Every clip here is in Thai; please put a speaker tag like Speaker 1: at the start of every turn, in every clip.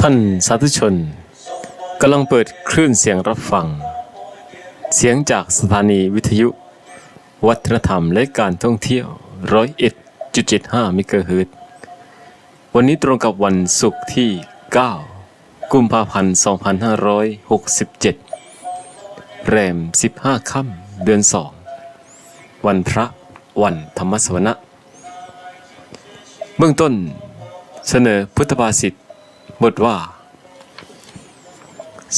Speaker 1: ท่านสาธุชนกำลังเปิดคลื่นเสียงรับฟัง เสียงจากสถานีวิทยุ วัฒนธรรมและการท่องเที่ยวร้อยเอ็ดจุดเจ็ดห้ามิกะเฮิรตซ์วันนี้ตรงกับวันศุกร์ที่ 9 กุมภาพันธ์ 2567 แรม 15 ค่ำเดือน 2 วันพระวันธรรมสวนะ เบื้องต้นเสนอพุทธภาษิต บทว่า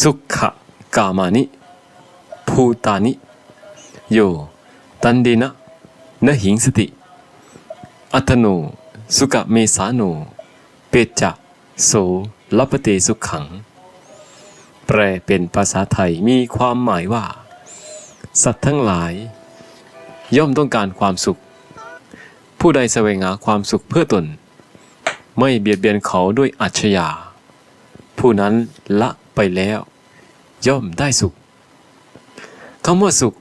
Speaker 1: สุขะกามานิ ภูตานิ โย ตันเดนะนหิงสติ อัตโน สุกะเมสาโน เปจะ โสลัปเตสุขัง แปลเป็นภาษาไทยมีความหมายว่า สัตว์ทั้งหลาย ย่อมต้องการความสุข ผู้ใดแสวงหาความสุขเพื่อตน ไม่เบียดเบียนเขาด้วยอัจฉริยะ ผู้นั้นละไปแล้ว ย่อมได้สุขคำว่าสุข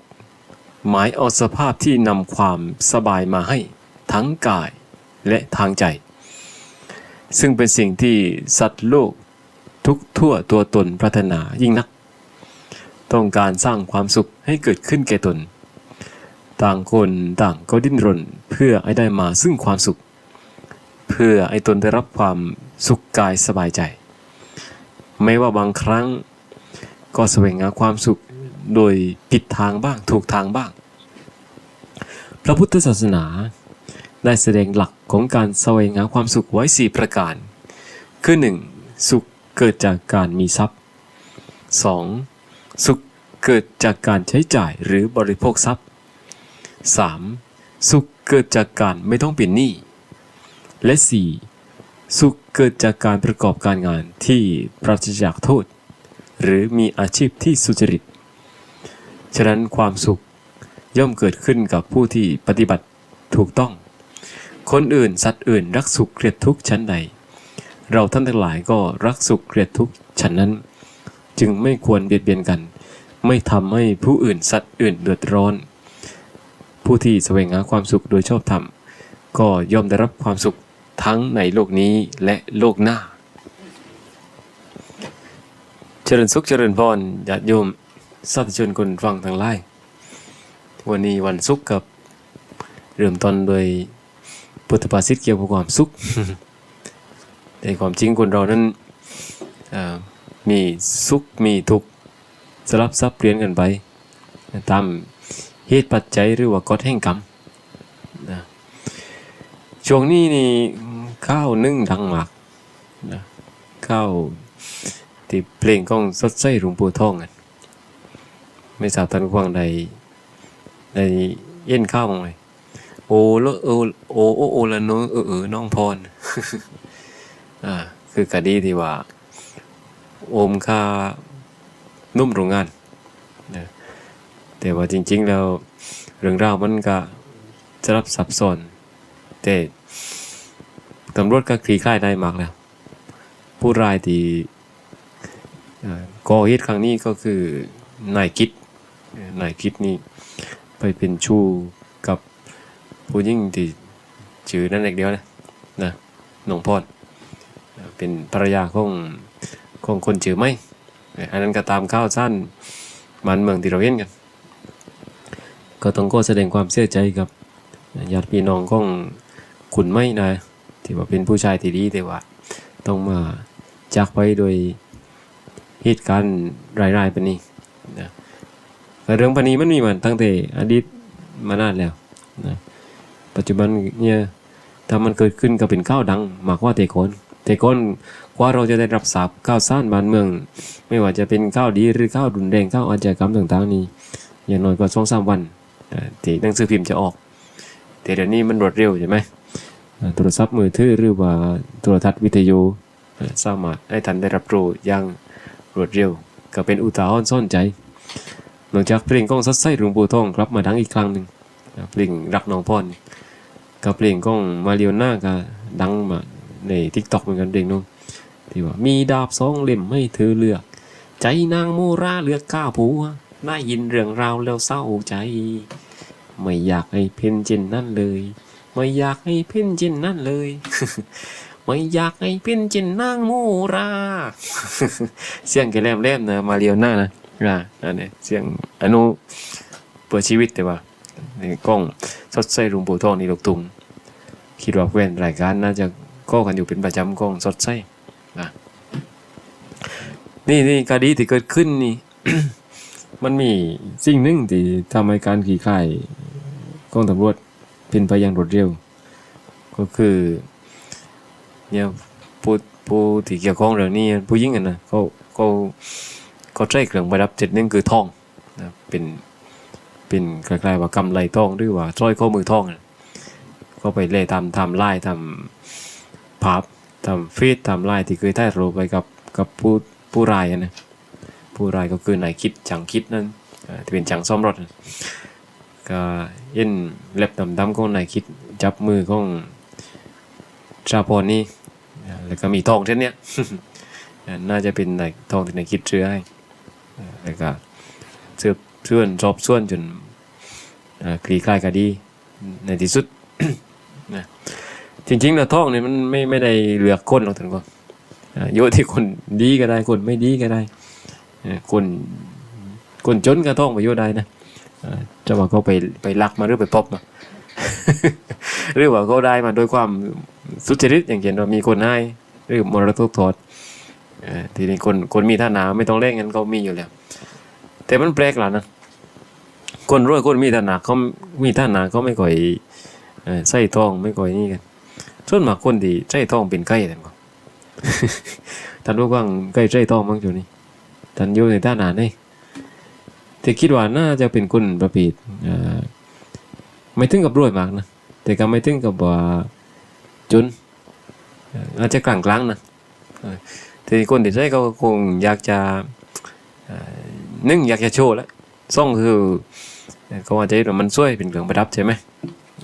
Speaker 1: หมายเอาสภาพที่นำความสบายมาให้ทั้งกายและทางใจ ซึ่งเป็นสิ่งที่สัตว์โลกทุกทั่วตัวตนปรารถนายิ่งนัก ต้องการสร้างความสุขให้เกิดขึ้นแก่ตน ต่างคนต่างก็ดิ้นรนเพื่อให้ได้มาซึ่งความสุข เพื่อให้ตนได้รับความสุขกายสบายใจ ไม่ว่าบางครั้ง ก็แสวงหาความสุขโดยผิดทางบ้างถูกทางบ้าง พระพุทธศาสนาได้แสดงหลักของการแสวงหาความสุขไว้ 4 ประการ คือ 1. สุขเกิดจากการมีทรัพย์ 2. สุขเกิดจากการใช้จ่ายหรือบริโภคทรัพย์ 3. สุขเกิดจากการไม่ต้องเป็นหนี้ และ 4. สุขเกิดจากการประกอบการงานที่ปราศจากโทษ หรือมีอาชีพที่สุจริต ฉะนั้นความสุขย่อมเกิดขึ้นกับผู้ที่ปฏิบัติถูกต้อง คนอื่นสัตว์อื่นรักสุขเกลียดทุกข์ชั้นใด เราท่านทั้งหลายก็รักสุขเกลียดทุกข์ฉันนั้น จึงไม่ควรเบียดเบียนกัน ไม่ทำให้ผู้อื่นสัตว์อื่นเดือดร้อน ผู้ที่แสวงหาความสุขโดยชอบธรรมก็ย่อมได้รับความสุข ทั้งในโลกนี้และโลกหน้า เจริญสุขเจริญพรญาติโยมสาธุชนคนฟังทั้งหลายวันนี้วันศุกกับเริ่มต้นโดยพุทธภาษิตเกี่ยวกับความสุขแต่ความจริงคนเรานั้นมีสุขมีทุกข์สลับซับเปลี่ยนกันไปตามเหตุปัจจัยหรือว่ากฎแห่งกรรมนะ ช่วงนี้นี่ข้าวนึ่งดังมากนะข้าวที่เพลงของสดใสหลวงปู่ทองกันไม่ทราบท่านผู้ฟังใดในเย็นข้าวมั้งไหมโอ้โลโอโอโอโอละน้องเออเออน้องพรอ่าคือกะดีที่ว่า โอมค่านุ่มโรงงานนะแต่ว่าจริง ๆ แล้ว เรื่องราวมันก็จะรับซับซ้อนแต่ ตำรวจก็คลี่คลายได้มากแล้ว ผู้ร้ายที่ก่อเหตุครั้งนี้ก็คือนายกิจนายกิจนี่ไปเป็นชู้กับผู้หญิงที่ชื่อนั่นเองเดียวนะนะหนองพรเอ่อเป็นภรรยาของของคนชื่อไม่เอ่ออันนั้นก็ตามข้าวสั้นมันเมืองที่เราเห็นกัน ก็ต้องก็แสดงความเสียใจกับญาติพี่น้องของคุณไม่นะ ที่ว่าเป็นผู้ชายที่ดีแต่ว่าต้องมาจากไปโดยเหตุการณ์รายๆปนนี้นะแต่เรื่องปนี้มันมีมาตั้งแต่อดีตมานานแล้วนะปัจจุบันเนี่ยถ้ามันเกิดขึ้นก็เป็นข้าวดังมากว่าแต่ก่อนแต่ก่อนกว่าเราจะได้รับทราบข่าวสารบ้านเมือง ไม่ว่าจะเป็นข้าวดีหรือข้าวรุนแรงข้าวอาชญากรรมต่างๆนี้อย่างน้อยก็สองสามวันที่หนังสือพิมพ์จะออก แต่เดี๋ยวนี้มันรวดเร็วใช่ไหม โทรศัพท์มือถือหรือว่าโทรทัศน์วิทยุสามารถให้ท่านได้รับรู้อย่างรวดเร็ว ก็เป็นอุทาหรณ์ซ่อนใจ หลังจากเพลงก้องซัดไส้หลวงปู่ทองกลับมาดังอีกครั้งหนึ่งเพลงรักน้องพรกับเพลงก้องมาเรียวน่าก็ดังมาในทิกตอกเหมือนกันเพลงนู้นที่ว่ามีดาบสองเล่มให้เธอเลือก ใจนางโมราเลือกข้าผัวได้ยินเรื่องราวแล้วเศร้าใจ ไม่อยากให้เพนเจนนั่นเลย ไม่อยากให้เพ้นเจนนั่นเลย ไม่อยากให้เป็นเจนนางโมราเสียงแกแหลมๆนะมาเรียวหน้านะอ่าอันนี้เสียงอนุเปิดชีวิตแต่ว่าในกล้องสดใสรุงปูทองนี่ลูกตุงคิดว่าเพื่อนรายการน่าจะก็กันอยู่เป็นประจำกล้องสดใสนะนี่นี่คดีที่เกิดขึ้นนี่มันมีสิ่งหนึ่งที่ทำให้การขี่ข่ายกองตำรวจ เป็นไปอย่างรวดเร็ว ก็คือเนี่ยผู้ผู้ที่เกี่ยวข้องเรื่องนี้ผู้หญิงนนะเขาเขาเขาใช้เครื่องประดับเจ็ดนึงคือทองนะเป็นเป็นคล้ายๆว่ากำไรทองหรือว่าสร้อยข้อมือทองนะก็ไปเล่ทำทำลายทำภาพทำฟีดทำลายที่เคยถ่ายรูไปกับกับผู้ผู้รายอะนะผู้รายก็คือนายคิดจังคิดนั่นที่เป็นจังซ่อมรถนะ ก็เย็นเล็บดำๆของนายคิดจับมือของชาพรนี่แล้วก็มีทองเช่นเนี้ยน่าจะเป็นนายทองที่นายคิดเชื่อให้แล้วก็เสือบส่วนสอบส่วนจนคลี่คลายคดีในที่สุดนะจริงๆแล้วทองเนี่ยมันไม่ไม่ได้เหลือกคนหรอกท่านก็อ่าโยที่คนดีก็ได้คนไม่ดีก็ได้คนคนจนก็ทองไปโยได้นะ อ่าจะว่าเขาไปไปลักมาหรือไปพบมาหรือว่าเขาได้มาโดยความสุจริตอย่างเช่นว่ามีคนให้หรือมรดกทอดทีนี้คนคนมีฐานะไม่ต้องเล่นกันเขามีอยู่แล้ว แต่มันแปลกหล่ะนะคนรวยคนมีฐานะเขามีฐานะเขาไม่ค่อยใส่ทองไม่ค่อยนี่กันส่วนมากคนที่ใส่ทองเป็นไก่แต่ก็ท่านรู้ว่างไก่ใส่ทองมั้งจุนี่ท่านอยู่ในฐานะนี่ แต่คิดว่าน่าจะเป็นคนประเภทเอ่อไม่ถึงกับรวยมากนะแต่ก็ไม่ถึงกับว่าจนอ่าจจะกลางกลางๆนะแต่คนที่ใช้เขาก็คงอยากจะอ่อหนึ่งอยากจะโชว์แล้วสองคือเอ่อเขาอาจจะเห็นว่ามันสวยเป็นเครื่องประดับใช่ไหม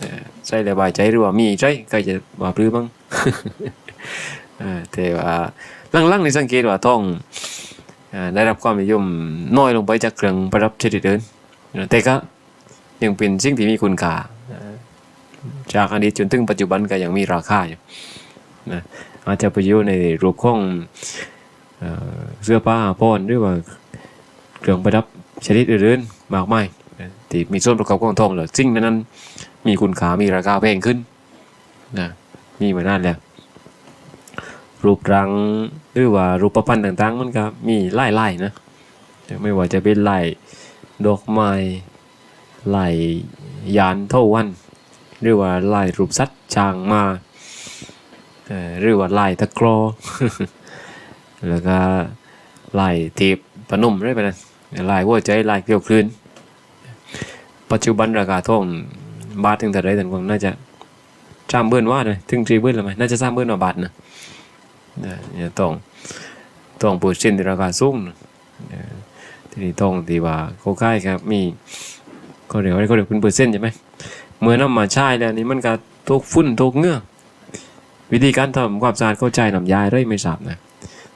Speaker 1: อ่อใส่แล้วบายใจหรือว่ามีใจก็จะว่าปลื้บ้างแต่ว่าลังๆในสังเกตว่าต้อง ได้รับความนิยมน้อยลงไปจากเครื่องประดับชนิดอื่นแต่ก็ยังเป็นสิ่งที่มีคุณค่าจากอดีตจนถึงปัจจุบันก็ยังมีราคาอยู่นะอาจจะไปอยู่ในรูปของเสื้อผ้าอาภรณ์หรือว่าเครื่องประดับชนิดอื่นๆมากมายที่มีส่วนประกอบของทองแล้วสิ่งนั้นมีคุณค่ามีราคาแพงขึ้นนะมีมานานแล้ว รูปรังหรือว่ารูปพันธ์ต่างๆ มันก็มีไล่ไล่นะไม่ว่าจะเป็นไล่ดอกไม้ไล่ยานเท่าวันหรือว่าไล่รูปสัตว์ช้างมาเอ่อหรือว่าไล่ตะกรอแล้วก็ไล่ทีบปนุ่มได้ไปนะไล่หัวใจไล่เกลียวคลื่นปัจจุบันราคาทองบาทถึงแต่าไรแต่ผมน่าจะสามเบิ้นว่าเลยถึงสี่เบิ้นหรือไม่น่าจะสามเบิ้นว่าบาทนะ นะเนี่ยต้องต้องเปอร์เซ็นต์ที่ราคาสูงนะเอ่อทีนี้ต้องทีว่าเขาค่ายครับมีเขาเรียกว่าเขาเรียกเป็นเปอร์เซ็นต์ใช่ไหมเมื่อนำมาใช้แล้วนี่มันก็ตกฝุ่นตกเงื่อวิธีการทำความสะอาดเข้าใจน้ำยาได้ไม่ทราบนะ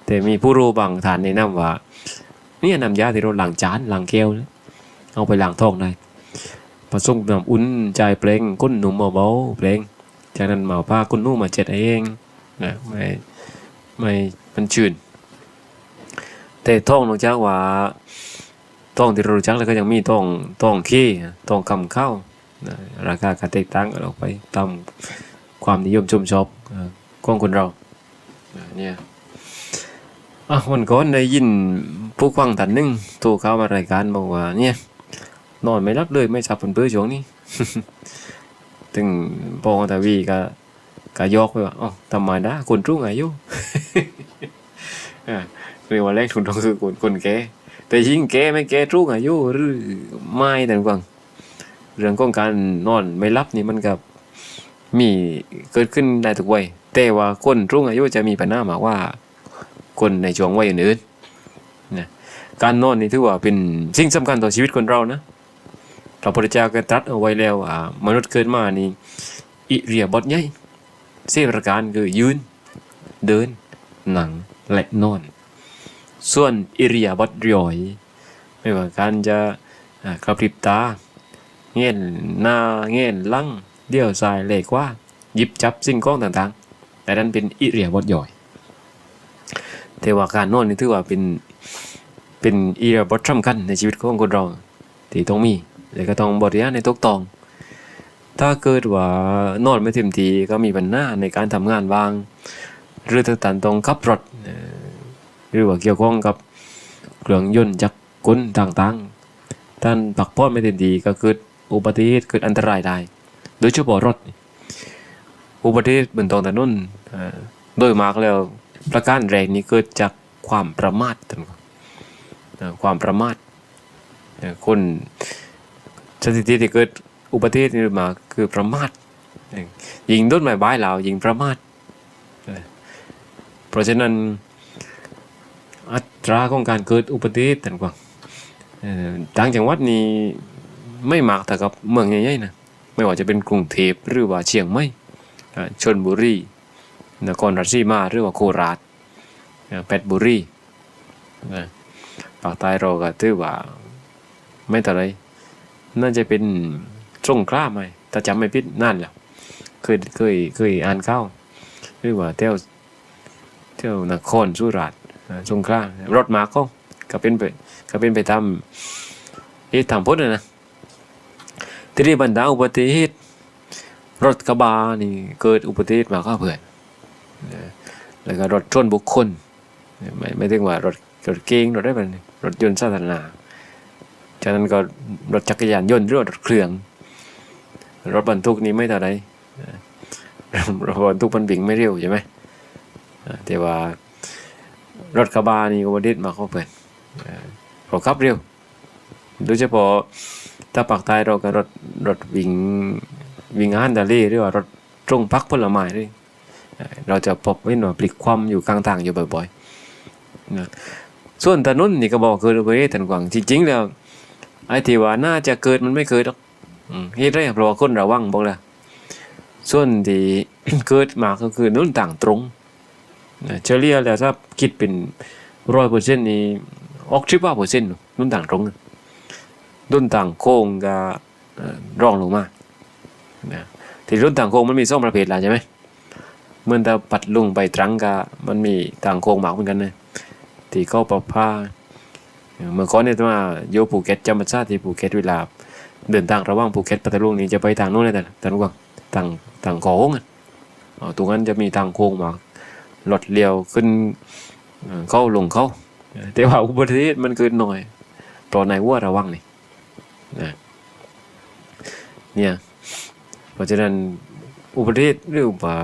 Speaker 1: แต่มีผู้รู้บางท่านแนะนำว่าเนี่ยน้ำยาที่เราล้างจานหล้างแก้วเอาไปหล้างท้องได้ผสมน้ำอุ่นใจเปลงก้นหนุ่มเบาๆเปลงจากนั้นมาเอาผ้าก้นนุ่มมาเจ็ดเองนะไม่ ไม่มันชื่น แต่ท่องนอกจากว่าท่องที่เรารู้จักแล้วก็ยังมีท่องท่องขี้ท่องคำเข้าราคาก็แตกต่างกันออกไปตามความนิยมชมชอบเอ่อของคนเราเนี่ยอะวันก่อนได้ยินผู้ฟังท่านหนึงโทรเข้ามารายการบอกว่าเนี่ยนอนไม่รับเลยไม่ชับเป็นเบื่อช่วงนี้ถึงปองทวีก็ก็ยอกไปว่าอ๋อธรรมดาคนรุ่งอายุ เรียกว่าแรกทุนทองคือคนคนแก่แต่ยิ่งแก่ไม่แก่รุ่งอายุหรือไม่แต่กวางเรื่องของการนอนไม่รับนี่มันกับมีเกิดขึ้นได้ทุกวัยแต่ว่าคนรุ่งอายุจะมีปัญหามากว่า คนในช่วงวัยอื่นๆนะการนอนนี่ถือว่าเป็นสิ่งสำคัญต่อชีวิตคนเรานะพระพุทธเจ้าก็ตรัสเอาไว้แล้วว่ามนุษย์เกิดมานี่อิเรียบทใหญ่เสประการคือยืนเดิน หนังและนอน ส่วนอิริยาบถย่อย ไม่ว่าการจะกระพริบตา เงี้ยนหน้าเงี้ยนลังเดี่ยวซ้ายเลขว่าหยิบจับสิ่งของต่างๆ แต่นั้นเป็นอิรียบทย่อยแต่ว่าการนอนนี่ถือว่าเป็นเป็นอิรียบทสำคัญในชีวิตของคนเราที่ต้องมีแล้วก็ต้องบริหารในตกตอง ถ้าเกิดว่านอนไม่เต็มทีก็มีปัญหาในการทำงานบาง หรือต่างๆต้องขับรถหรือว่าเกี่ยวข้องกับเครื่องยนต์จักรกลต่างๆ ท่านปักป้อไม่เต็มทีก็เกิดอุบัติเหตุเกิดอันตรายได้ โดยเฉพาะรถ อุบัติเหตุบนท้องถนนเอ่อโดยมากแล้วประการแรกนี้เกิดจากความประมาทท่านความประมาทคนสถิติที่เกิดอุบัติเหตุนี้มาคือประมาทยิงต้นไม้ใบายเหล่ายิงประมาท เพราะฉะนั้นอัตราของการเกิดอุบัติเหตุต่างๆต่างจังหวัดนี้ไม่มากแต่กับเมืองใหญ่ๆนะไม่ว่าจะเป็นกรุงเทพหรือว่าเชียงใหม่ชนบุรีนครราชสีมาหรือว่าโคราชเพชรบุรีนะภาคใต้เราก็ถือว่าไม่เท่าไรน่าจะเป็นสงขลาไหมถ้าจำไม่ผิดนั่นแหละเคยเคยเคยอ่านเข้าหรือว่าเที่ยว เที่ยวนครสุราษฎร์อ่าสงขลารถมาก็ก็เป็นไปก็เป็นไปตามเอ๊ะทางพุทธนะนะทีนี้บรรดาอุบัติเหตุรถกระบะนี่เกิดอุบัติเหตุมาก็เพื่อนเออแล้วก็รถชนบุคคลไม่ไม่ถึงว่ารถรถเก๋งรถได้เป็นรถยนต์สาธารณะจากนั้นก็รถจักรยานยนต์หรือว่ารถเครื่อง รถบรรทุกนี้ไม่เท่าไรเออรถบรรทุกมันบิ่งไม่เร็วใช่ไหมอ่า แต่ว่ารถกระบะนี่อุบัติเหตุมาเข้าเปิดเอ่อเราขับเร็ว โดยเฉพาะถ้าปากใต้เราก็รถรถวิ่งวิ่งอาหารทะเลหรือว่ารถตรงพักผลไม้ด้วยเราจะพบเห็นว่าปลิกคว่ำอยู่กลางทางอยู่บ่อยๆนะส่วนถนนนี่ก็บอกเกิดอุบัติเหตุทันกว่างจริงๆแล้วไอ้ที่ว่าน่าจะเกิดมันไม่เกิดหรอกอืมเหตุไรเพราะว่าคนระวังบอกแล้วส่วนที่เกิดมาก็คือนุ่นต่างตรง เฉลี่ยแล้วถ้าคิดเป็นร้อยเปอร์เซ็นต์นี่ออกชิบว่าเปอร์เซ็นต์รุ่นต่างตรงรุ่นต่างโค้งก็เอ่องลงมานะที่รุ่นต่างโค้งมันมีสองประเภทละใช่ไหมเมื่อถ้าปัดลุงไปตรังก็มันมีต่างโค้งหมากเหมือนกันนะที่เข้าประพาเมื่อก่อนเนี่ยมาโยภูเก็ตจำปาชาที่ภูเก็ตเวลาเดินทางระหว่างภูเก็ตปัตตานีนี่จะไปทางโน้นเลยแต่ทางนู้นทางทางโค้งอะตรงนั้นจะมีทางโค้งหมาก รถเลี้ยวขึ้นเข้าลงเข้า แต่ว่าอุบัติเหตุมันเกินหน่อยเพราะในายวัวระวังนี่นะเนี่ยเพราะฉะนั้นอุบัติเหตุหรือว่า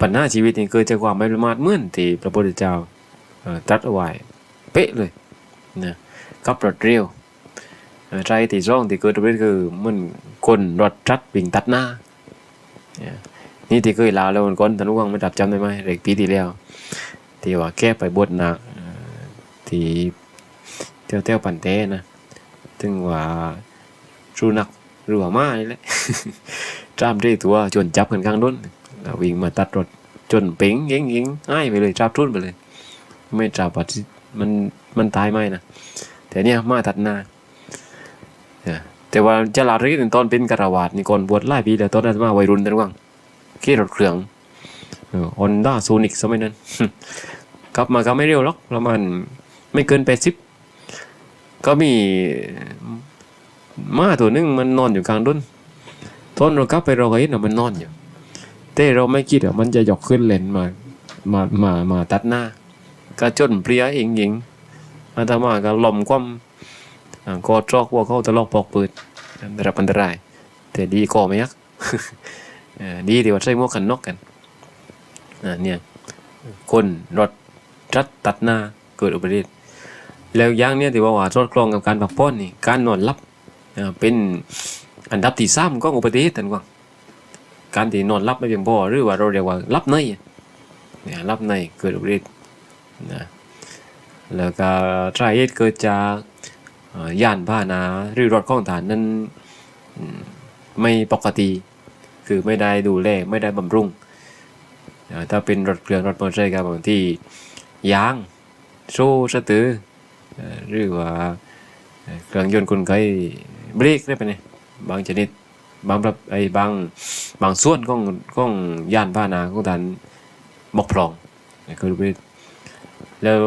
Speaker 1: ปัญหาชีวิตนี่เกิดจากความไม่ประมาทเหมื่อนที่พระพุทธเจ้าตรัสเอาไว้เป๊ะเลยนะขับรถเร็วใจที่ร่องที่เกิดอุบัติเหตุคือมันคนรถจัดวิ่งตัดหน้าเนี่ที่เคยลาแล้วมันก้อนธนุวังไม่ดับจำได้ไหมเด็กปีที่แล้วที่ว่าแก้ไปบวชหนักที่เที่ยวเที่ยวปันเต้นะถึงว่าชูนักรือว่ามานี่แหละจ้ามได้ตัวจนจับกันข้างด้นแล้ววิ่งมาตัดรถจนเป๋งเย้งเย้งง่ายไปเลยจับทุนไปเลย ไม่จับปัดมันมันตายไหมนะแต่เนี่ยมาตัดหน้าแต่ว่าจะลารีตอนเป็นกระวาดนี่ก่อนบวชหลายปีแล้วตอนนั้นมาวัยรุ่นแต่ว่าง ขี่รถเครื่องฮอนด้าโซนิกสมัยนั้นขับมาก็ไม่เร็วหรอกประมาณไม่เกินแปดสิบก็มีม้าตัวหนึงมันนอนอยู่กลางต้นต้นเรากลับไปเราก็เห็นมันนอนอยู่แต่เราไม่คิดว่ามันจะยกขึ้นเลนมามามามาตัดหน้า ก็จนเพลี้ยเองหญิงอาตมาก็ล่มคว่ำกอดจอกวัวเขาตะลอกปอกปืดได้รับอันตราย แต่ดีก็ไม่ยัก ดีที่ว่าใส่หมวกกันน็อกกันเนี่ยคนรถจัดตัดหน้าเกิดอุบัติเหตุแล้วอย่างเนี้ยที่ว่าว่าสอดคล้องกับการพักผ่อนนี่การนอนหลับเป็นอันดับที่สามของอุบัติเหตุทันกว่าการที่นอนหลับไม่เพียงพอหรือว่าเราเรียกว่าหลับในเนี่ยหลับในเกิดอุบัติเหตุนะแล้วก็สาเหตุเกิดจากเอ่านพาหนะหรือรถของฐานนั้นไม่ปกติ คือไม่ได้ดูแลไม่ได้บำรุง ถ้าเป็นรถเครื่องรถมอเตอร์ไซค์ครับบางที่ยางโซ่สตือหรือว่าเครื่องยนต์กลไกเบรกได้ไปเนี่ยบางชนิดบางประไอ้บางบางส่วนของของย่านพาหนาของท่านบกพร่องคือไปแล้ว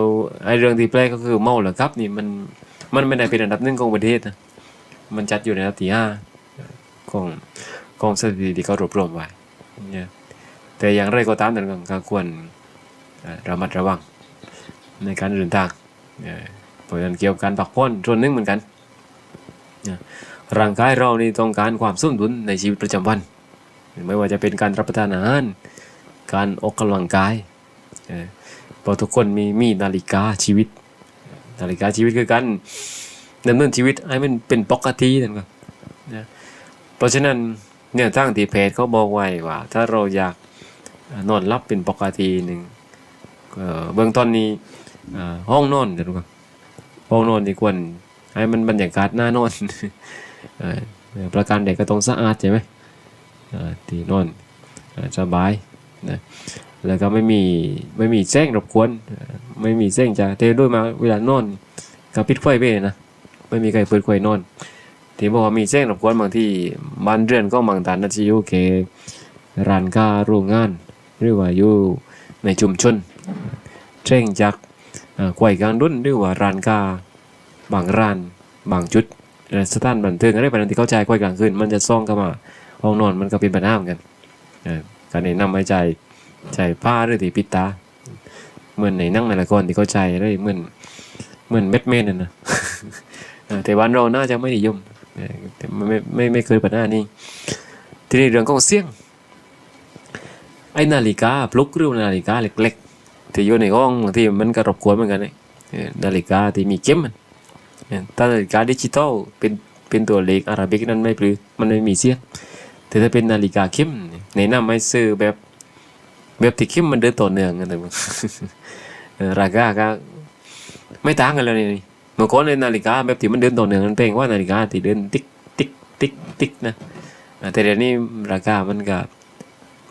Speaker 1: ไอ้เรื่องที่แปลกก็คือเมาแล้วครับนี่มันมันไม่ได้เป็นอันดับหนึ่งของประเทศนะมันจัดอยู่ในอันดับที่ห้าของ ของสถิติที่เขารวบรวมไว้แต่อย่างไรก็ตามแต่ก็ควรระมัดระวังในการเดินทางเพราะฉะนั้นเกี่ยวกับการพักผ่อนส่วนหนึ่งเหมือนกันร่างกายเรานี่ต้องการความสมดุลในชีวิตประจำวัน ไม่ว่าจะเป็นการรับประทานอาหาร การออกกำลังกายเอ่อเพราะทุกคนมีมีนาฬิกาชีวิต นาฬิกาชีวิตคือการดำเนินชีวิตให้มันเป็นปกตินั่นก็นะเพราะฉะนั้น เนี่ยทั้งที่เพจเขาบอกไว้ว่า ถ้าเราอยากนอนรับเป็นปกติหนึ่งเบื้องต้นนี้ห้องนอนเดี๋ยวดูก่อนห้องนอนนี่ควรให้มันบรรยากาศน่านอนอประการใดก็ต้องสะอาดใช่ไหมเอ่อที่นอนสบายนะแล้วก็ไม่มีไม่มีแจ้งรบกวนไม่มีแจ้งจะเทด้วยมาเวลานอนก็ปิดไฟไปเลยนะไม่มีใครเปิดไฟนอน ที่บอกว่ามีแจ้งรบกวนบางที่บ้านเรือนก็บางฐานนาจะอยู่เกร้านค้าโรงงาน หรือว่าอยู่ในชุมชนแจ้งจากเอ่อควายกลางดุนหรือว่าร้านค้าบางร้านบางจุดสถานบันเทิงอะไรแบบนั้นที่เข้าใจค่อยกลางคืนมันจะซ่องเข้ามาห้องนอนมันก็เป็นปัญหาเหมือนกันการแนะนำให้ใจใจผ้าหรือที่ปิดตาเหมือนในหนั่งในละครที่เข้าใจอะไรเหมือนเหมือนแบทแมนน่ะนะแต่วันเราน่าจะไม่นิยม ไม่ไม่ไม่เคยปัญหานี้ทีนี้เรื่องของเสียงไอ้นาฬิกาปลุกหรือนาฬิกาเล็กๆที่อยู่ในห้องบางทีมันก็รบกวนเหมือนกันนะเออนาฬิกาที่มีเข็มมันถ้านาฬิกาดิจิตอลเป็นเป็นตัวเลขอาราบิกนั้นไม่ปลือมันไม่มีเสียงแต่ถ้าเป็นนาฬิกาเข้มเนี่ยแนะนำให้ซื้อแบบแบบที่เข้มมันเดินต่อเนื่องกันเลยเออราคาก็ไม่ต่างกันเลยนี่เมื่อก่อนในนาฬิกาแบบที่มันเดินต่อเนื่องมันแพงว่านาฬิกาที่เดินติ๊ก ติ๊กติ๊กนะแต่เดี๋ยวนี้ราคามันก็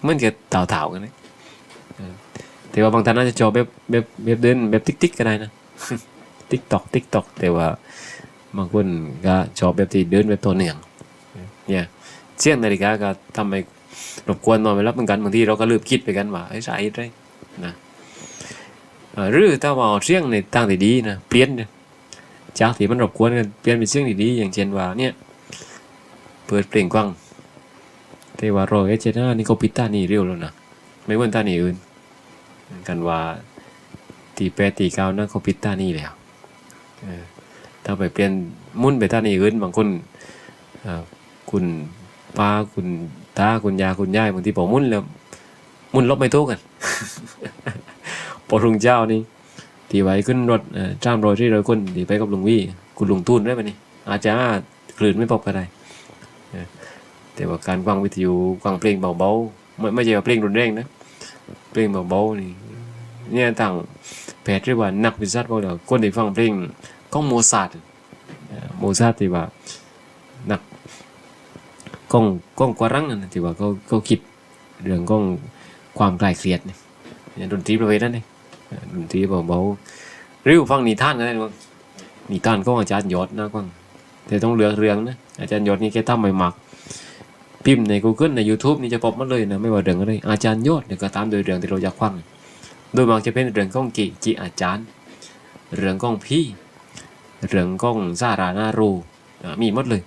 Speaker 1: มันก็เต่าๆกันนะแต่ว่าบางท่านอาจจะชอบแบบแบบแบบเดินแบบติ๊กติ๊กก็ได้นะติ๊กตอกติ๊กตอกแต่ว่าบางคนก็ชอบแบบที่เดินแบบตัวเนื่องเนี่ยเสี่ยงนาฬิกาก็ทำให้รบกวนนอนไม่รับเหมือนกันบางทีเราก็ลืมคิดไปกันว่าไอ้สายไรนะหรือถ้าว่าเอาเสียงในทางที่ดีนะเปลี่ยนจากที่มันรบกวนกันเปลี่ยนเป็นเสี่ยงที่ดีอย่างเช่นว่าเนี่ย ปิดเพลงกว้างแต่ว่ารอเอเจน่านี่เขาปิดตานี่เร็วแล้วนะไม่เหมือนตานี่อื่นกันว่าตีแปดตีเก้านั่นเขาปิดตานี่แล้วเออถ้าไปเปลี่ยนมุ่นไปท่านี่อื่นบางคนคุณป้าคุณตาคุณยาคุณยายบางทีบอกมุ่นแล้วมุ่นลบไม่โตกันพอลุงเจ้านี่ที่ไว้ขึ้นรถจ้ามรอยที่รอยคนที่ไปกับลุงวี่คุณลุงตูนได้ไหมนี่อาจจะคลื่นไม่พบก็ได้เออ แต่ว่าการฟังวิทยุฟังเพลงเบาๆไม่ไม่ใช่ว่าเพลงรุนแรงนะเพลงเบาๆนี่เนี่ยต่างแพทย์หรือว่านักวิทยาศาสตร์บอกแล้วคนที่ฟังเพลงของโมซาร์ทโมซาร์ทที่ว่านักก้องก้องกวารังนั่นนะที่ว่าเขาเขาคิดเรื่องของความคลายเครียดเนี่ยดนตรีประเภทนั้นเนี่ยดนตรีเบาๆหรือฟังนิทานก็ได้ว่านิทานของอาจารย์ยอดนะกว้างแต่ต้องเลือกเรื่องนะอาจารย์ยอดนี่แกทำไม่หมัก พิมพ์ใน Google ใน YouTube นี่จะพบมาเลยนะไม่ว่าเรื่องอะไรอาจารย์ยอดเนี่ยก็ตามโดยเรื่องที่เราอยากฟัง โดยมากจะเป็นเรื่องของกิจิอาจารย์ เรื่องของพี่เรื่องของสารานารูมีหมดเลย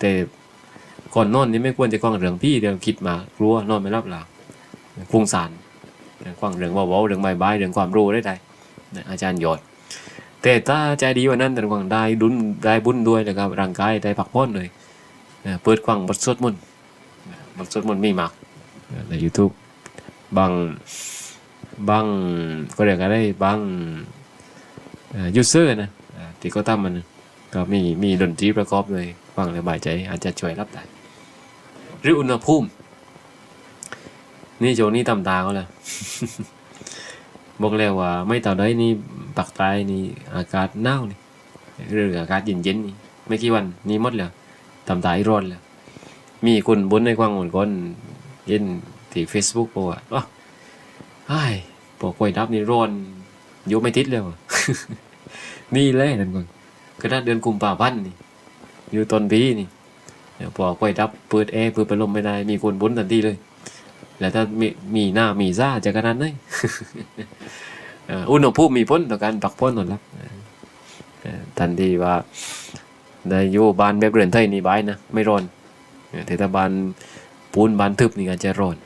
Speaker 1: แต่ก่อนนอนนี่ไม่ควรจะกว้างเรื่องพี่เดี๋ยวคิดมากลัวนอนไม่รับหลับฟุ้งซ่านกว้างเรื่องเว้าๆเรื่องบายบายเรื่องความรู้ได้ใดอาจารย์ยอดแต่ถ้าใจดีกว่านั้นแต่กว้างได้ดุนได้บุญด้วยนะครับร่างกายได้พักผ่อนเลย เออเปิดกว้างบทสวดมนต์บทสวดมนต์มีมากใน YouTube บางบางก็เรียกอะไรบางยูเซอร์นะที่เขาทำมันก็มีมีดนตรีประกอบเลยฟังแล้วบายใจอาจจะช่วยรับได้หรืออุณหภูมิ นี่โจนี่ตำตาเขาแล้วบอกแล้วว่า ไม่ต่อได้นี่ปักใต้นี่อากาศหนาวนี่หรืออากาศเย็นๆนี่ไม่กี่วันนี่หมดแล้ว ตำตาอีร้อนแล้วมีคนบนในความหนคนเย็นที่ Facebook บอกว่าอ๋อไอ้ายปอกไว้ดับนี่ร้อนอยู่ไม่ติดแล้วอะนี่เลยนั่นก่อนก็ได้เดือนกุมภาพันธ์นี่อยู่ต้นปีนี่เดี๋ยวพอไฟดับเปิดแอร์เปิดพัดลมไม่ได้ มีคนบนทันทีเลย แล้วถ้ามีมีหน้ามีซ่าจะขนาดไหนเอ่ออุณหภูมิมีผลต่อการพักผ่อนนอนหลับเอ่อทันทีว่า ได้อยู่บ้านแบบเรือนไทยนี่บายนะไม่ร้อนเออแต่ถ้าบ้านปูนบ้านทึบนี่ก็จะร้อน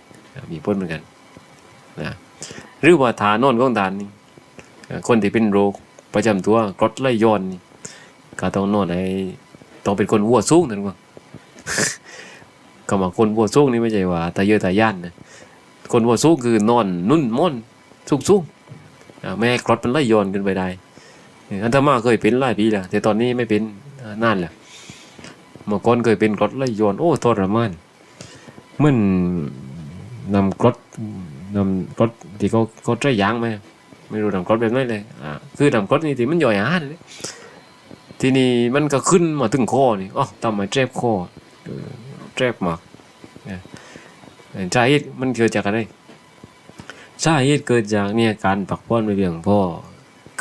Speaker 1: มีผลเหมือนกันนะหรือว่าฐานนอนของฐานนี่คนที่เป็นโรคประจำตัวกรดไหลย้อนนี่ก็ต้องนอนในต้องเป็นคนวัวสูงนั่นว่าก็มาคนวัวสูงนี่ไม่ใช่ว่าตาเยอะตาย่านนะคนวัวสูงคือนอนนุ่นม่อนสูงสูงแม่กรดมันไหลย้อนขึ้นไปได้อออันตมาเคยเป็นหลายปีแล้วแต่ตอนนี้ไม่เป็น นานแหล้วเมื่อก่อนเคยเป็นกรดไหลย้อนโอ้ทรมานมันนำกรดนำกรดที่เขาเขาใช้ยางไหมไม่รู้นำกรดแบบไหนเลยอ่าคือนำกรดนี่ที่มันย่อยอาหารเลยทีนี้มันก็ขึ้นมาถึงคอนี่อ๋อทำไมเจ็บคอเอเจ็บมากเนี่ยสาเหตุมันเกิดจากอะไรสาเหตุเกิดจากเนี่ยการพักผ่อนไม่เพียงพอ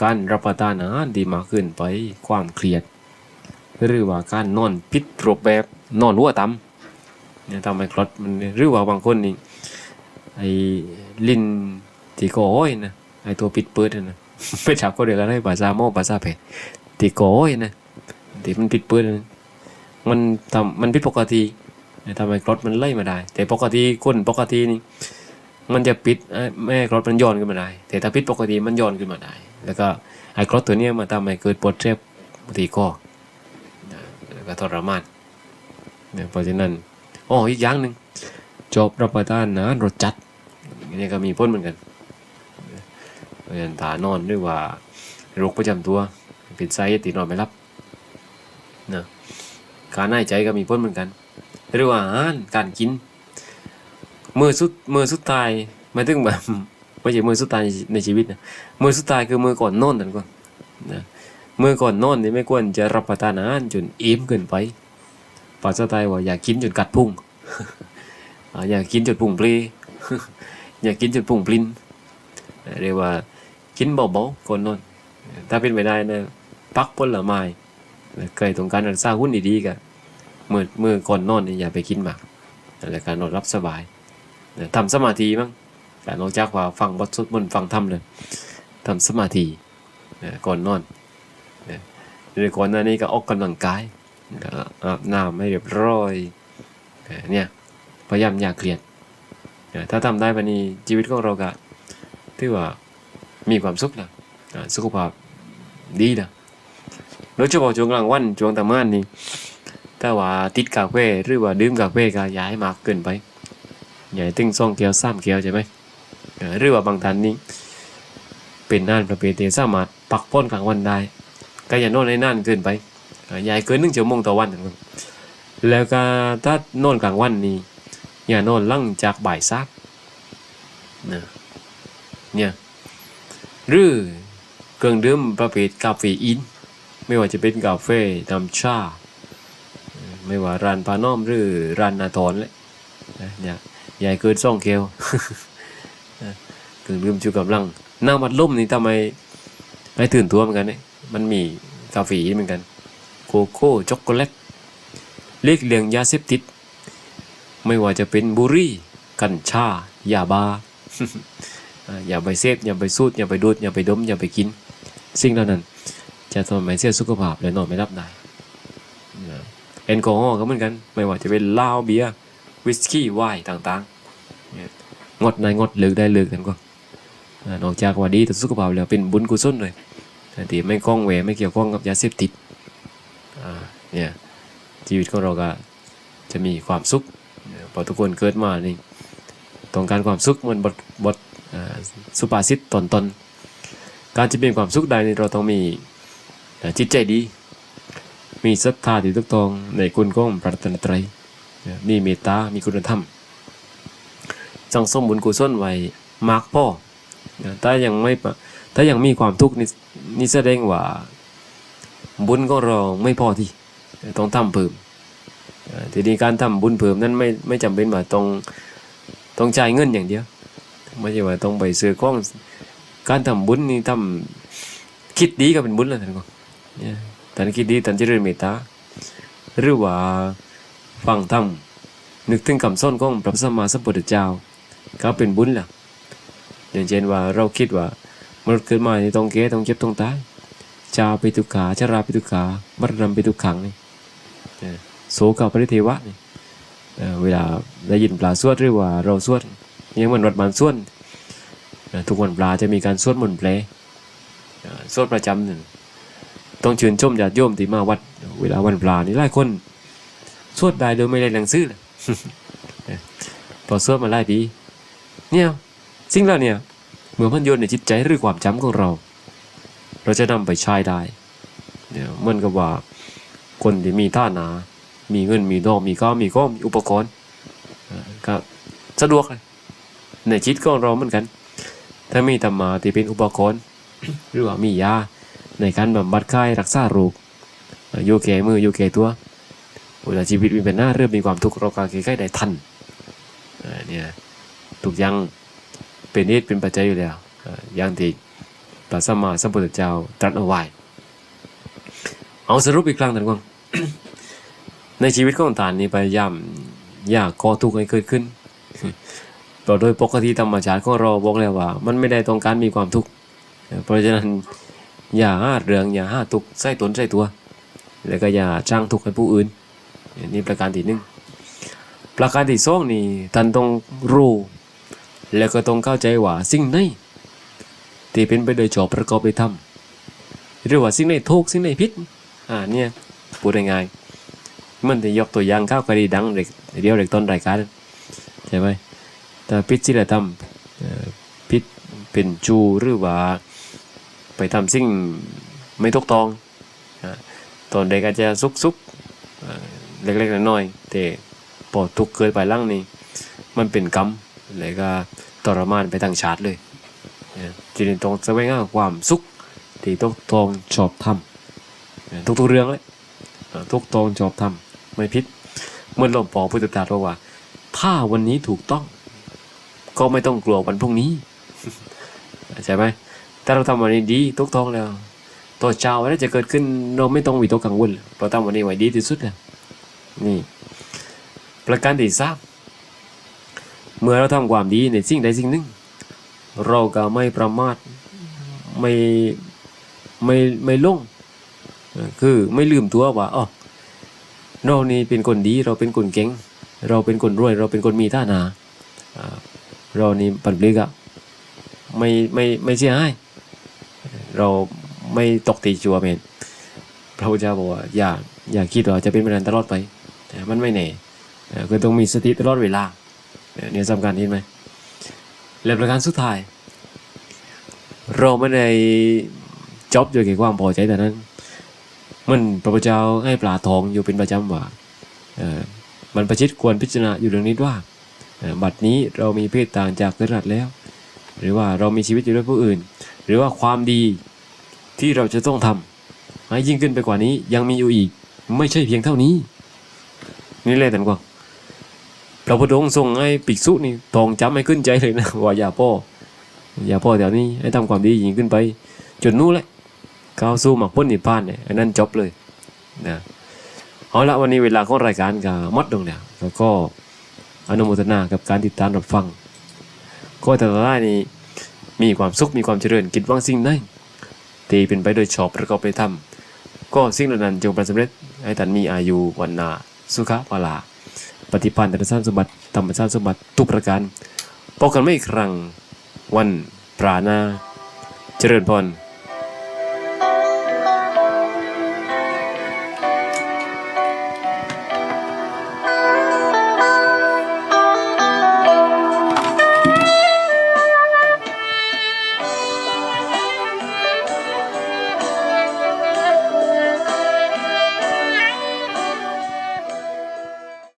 Speaker 1: การรับประทานอาหารที่มากขึ้นไปความเครียด หรือว่าการนอนผิดรูปแบบนอนหัวต่ำเนี่ยทำให้คลอดมันหรือว่าบางคนนี่ไอ้ลิ้นที่คอห้อยนะไอ้ตัวปิดเปิดนั่นะไม่จับก็เรียกอะไรภาษาโมภาษาแพทย์ที่คอห้อยนะที่มันปิดเปิดนั่นมันทำมันผิดปกติเนี่ยทำให้คลอดมันไล่มาได้ แต่ปกติคนปกตินี่มันจะปิดเอ้ยไม่คลอดมันย้อนขึ้นมาได้ แต่ถ้าผิดปกติมันย้อนขึ้นมาได้ แล้วก็ไอ้คลอดตัวเนี้ยมาทำให้เกิดปวดเจ็บที่คอ ก็ทรมานเนี่ยเพราะฉะนั้นอ๋ออีกอย่างหนึ่งจบรับประทานอาหารสจัดนี่ก็มีผลเหมือนกันเพราะฉะนั้นตานอนหรือว่าโรคประจำตัวเป็นสาเหตุที่นอนไม่หลับนะการหายใจก็มีผลเหมือนกันหรือว่าอาหารการกินมือสุดมือสุดท้ายหมาถึงแบบไม่ใช่มือสุดท้ายในชีวิตนะมือสุดท้ายคือมือก่อนนอนนั่นก่อนนะ เมื่อก่อนนอนนี่ไม่ควรจะรับประทานอาหารจนอิ่มเกินไปภาษาไทยว่าอยากกินจนกัดพุงอ่าอยากกินจนพุงปลีอยากกินจนพุงปลินเรียกว่ากินเบาๆก่อนนอน ถ้าเป็นไปได้นะพักผลไม้เคยต้องการรักษาหุ้นดีๆกันเมื่อเมื่อก่อนนอนนี่อย่าไปกินมากแล้วการนอนรับสบายทำสมาธิมั้งแต่นอกจากว่าฟังบทสวดมนต์ฟังธรรมเลยทำสมาธิก่อนนอน หรือก่อนหน้านี้ก็ออกกำลังกายอาบน้ำให้เรียบร้อยเนี่ยพยายามอย่าเครียดถ้าทำได้วันนี้ชีวิตของเราก็ถือว่ามีความสุขแล้วอ่าสุขภาพดีแล้วโดยเฉพาะช่วงกลางวันช่วงทำงานนี่ถ้าว่าติดกาแฟหรือว่าดื่มกาแฟก็อย่าให้มากเกินไปอย่าให้ถึงสองแก้วสามแก้วใช่ไหมหรือว่าบางท่านนี่เป็นน่านประเภทที่สามารถพักผ่อนกลางวันได้ ก็อย่านอนให้นานเกินไปอ่าย่าเกินหนึ่งชั่วโมงต่อวันแล้วก็ถ้านอนกลางวันนี่อย่านอนหลังจากบ่ายซักนะเนี่ยหรือเครื่องดื่มประเภทกาเฟอีนไม่ว่าจะเป็นกาแฟน้ำชา ไม่ว่าร้านปาน้อมหรือร้านนาทอนเลยนะอย่าอย่าเกินสองแก้วเครื่องดื่มชูกำลังน้ำวัดล่มนี่ทำไมไม่ตื่นตัวเหมือนกันเนี่ย มันมีกาแฟอีเหมือนกัน โกโก้ช็อกโกแลตเลีกเลี่ยงยาเสพติด ไม่ว่าจะเป็นบุรี่ กัญชา ยาบ้าอย่าไปเสพอย่าไปสูดอย่าไปดูดอย่าไปดมอย่าไปกิน สิ่งเหล่านั้น จะทำให้เสียสุขภาพและนอนไม่หลับได้แอลกอฮอล์ก็เหมือนกัน ไม่ว่าจะเป็นเหล้าเบียร์วิสกี้ไวน์ต่างๆเนี่ยงดได้งดเลิกได้เลิกกันก็นอกจากว่าดีต่อสุขภาพแล้วเป็นบุญกุศลเลย แต่ที่ไม่คล้องแหวไม่เกี่ยวข้องกับยาเสพติดอ่าเนี่ยชีวิตของเราก็จะมีความสุขเนี่ยเพอทุกคนเกิดมานี่ต้องการความสุขเหมือนบทบทสุภาษิตตนตนการจะเป็นความสุขได้นี่เราต้องมีจิตใจดี มีศรัทธาที่ถูกต้องในคุณของพระรัตนตรัยเนี่ยมีเมตตา มีคุณธรรมสังสมบุญกุศลไว้มากพ่อถ้ายังไม่ถ้ายังมีความทุกข์นี่ นี่แสดงว่า บุญของเราไม่พอที่ต้องทำเพิ่มทีนี้การทำบุญเพิ่มนั้นไม่ไม่จำเป็นว่าต้องต้องจ่ายเงินอย่างเดียวไม่ใช่ว่าต้องไปซื้อของการทำบุญนี่ทำคิดดีก็เป็นบุญแล้วท่านก็เนี่ยท่านคิดดีท่านเจริญเมตตาหรือว่าฟังธรรมนึกถึงคำสอนของพระสัมมาสัมพุทธเจ้า ก็เป็นบุญล่ะอย่างเช่นว่าเราคิดว่า มนุษย์เกิดมานี่ต้องแก่ต้องเจ็บต้องตายชาปิทุกขาชราปิทุกขามรณะปิทุกขังนี่เออโสกปริเทวะนี่เอ่อเวลาได้ยินปลาสวดหรือว่าเราสวดยังเหมือนวัดบานสวดทุกวันปลาจะมีการสวดมนต์แปลสวดประจำหนึ่งต้องชื่นชมญาติโยมที่มาวัด เวลาวันปลานี่หลายคนสวดได้โดยไม่ได้หนังสือเลยเอพอสวดมาหลายปีเนี่ยสิ่งเหล่าเนี่ย เมื่อมันโยนในจิตใจหรือความจำของเรา เราจะนำไปใช้ได้เนี่ยเหมือนกับว่าคนที่มีท่านา มีเงินมีดอกมีก้าวมีก้อมมีอุปกรณ์อ่อก็สะดวกเลยในจิตของเราเหมือนกัน ถ้ามีธรรมาที่เป็นอุปกรณ์หรือว่ามียาในการบำบัดไข้รักษาโรคเอ่ออยู่แก่มืออยู่แก่ตัวเวลาชีวิตมีปัญหาเริ่มมีความทุกข์เราก็แก้ไขได้ทันเอ่อเนี่ยทุกย่าง เป็นเหตุเป็นปัจจัยอยู่แล้วอย่างที่พระสัมมาสัมพุทธเจ้าตรัสเอาไว้เอาสรุปอีกครั้งท่านกวางในชีวิตของทานนี้พยายามอย่าก่อทุกข์ให้เกิดขึ้นเพราะโดยปกติธรรมชาติของเราบอกแล้วว่า มันไม่ได้ต้องการมีความทุกข์เพราะฉะนั้นอย่าหาเรื่องอย่าหาทุกข์ใส่ตนใส่ตัว แล้วก็อย่าจ้างทุกข์ให้ผู้อื่นนี่ประการที่หนึ่งประการที่สองนี่ท่านต้องรู้ แล้วก็ต้องเข้าใจว่าสิ่งไหนที่เป็นไปโดยชอบประกอบไปทำหรือว่าสิ่งไหนถูกสิ่งไหนผิดอ่าเนี่ยพูดง่ายๆมันจะยกตัวอย่างข้าวคดีดังเด็กเดียวเด็กต้นรายการใช่ไหมแต่ผิดศีลธรรมเอ่อผิดเป็นจูหรือว่าไปทำสิ่งไม่ถูกต้องตอนเด็กอาจจะซุกซุกเล็กๆน้อยๆแต่พอทุกข์เกิดไปหลังนี้มันเป็นกรรม แล้วก็ทรมานไปทางชาติเลยเนี่ยจึงต้งแสวงหาความสุขที่ต้องตองชอบทำทุกๆเรื่องเลยทุกตองชอบทำไม่ผิดเมื่อหลวงปอพุทธตรัสบอกว่า ถ้าวันนี้ถูกต้อง ก็ไม่ต้องกลัววันพรุ่งนี้ใช่ไหมถ้าเราทำวันนี้ดีทุกต้องแล้วตัวเช้าอะไรจะเกิดขึ้นเราไม่ต้องวิตกกังวลเราทำวันนี้ไว้ดีที่สุดแล้วนี่ ประการที่สาม เมื่อเราทำความดีในสิ่งใดสิ่งหนึ่ง เราก็ไม่ประมาทไม่ไม่ไม่ลงเอ่อคือไม่ลืมตัวว่าอ๋อเรานี่เป็นคนดีเราเป็นคนเก่ง เราเป็นคนรวย เราเป็นคนมีท่านาอ่าเรานี่ปันปลิกอะไม่ไม่ไม่เสียหายเราไม่ตกตีจัวเมนพระพุทธเจ้าบอกว่าอย่าอย่าคิดว่าจะเป็นแบบนั้นตลอดไปแต่มันไม่แน่คือต้องมีสติตลอดเวลา เนี่ยสำคัญเห็นไหมและประการสุดท้าย เราไม่ได้จบอยู่แค่ความพอใจแต่นั้น มันพระพุทธเจ้าให้ปลาทองอยู่เป็นประจำว่าอ่อมันประชิดควรพิจารณาอยู่เรื่องนี้ว่าอ่อบัดนี้เรามีเพศต่างจากกษัตริย์แล้ว หรือว่าเรามีชีวิตอยู่ด้วยผู้อื่น หรือว่าความดีที่เราจะต้องทำให้ยิ่งขึ้นไปกว่านี้ยังมีอยู่อีก ไม่ใช่เพียงเท่านี้ นี่แหละท่านกวาง พระพุทธองค์ทรงให้ภิกษุนี่ทองจำให้ขึ้นใจเลยนะว่าอย่าพ่ออย่าพ่อแถวนี้ให้ทำความดียิ่งขึ้นไป จนนู้นแหละก้าวสู่หมรรคพ้นนิพพานเนี่ยอันนั้นจบเลยนะเอาละวันนี้เวลาของรายการก็หมดลงแล้วแล้วก็อนุโมทนากับการติดตามรับฟังก็แต่ละได้นี้มีความสุขมีความเจริญคิดหวังสิ่งใดที่เป็นไปโดยชอบประกอบไปทำก็สิ่งเหล่านั้นจงประสบเร็จให้ท่านมีอายุวันนาสุขภาลา ปฏิพันธ์ธรรมชาติสมบัติธรรมชาติสมบัติทุกประการพบกันไม่อีกครั้งวันปราหนาเจริญพร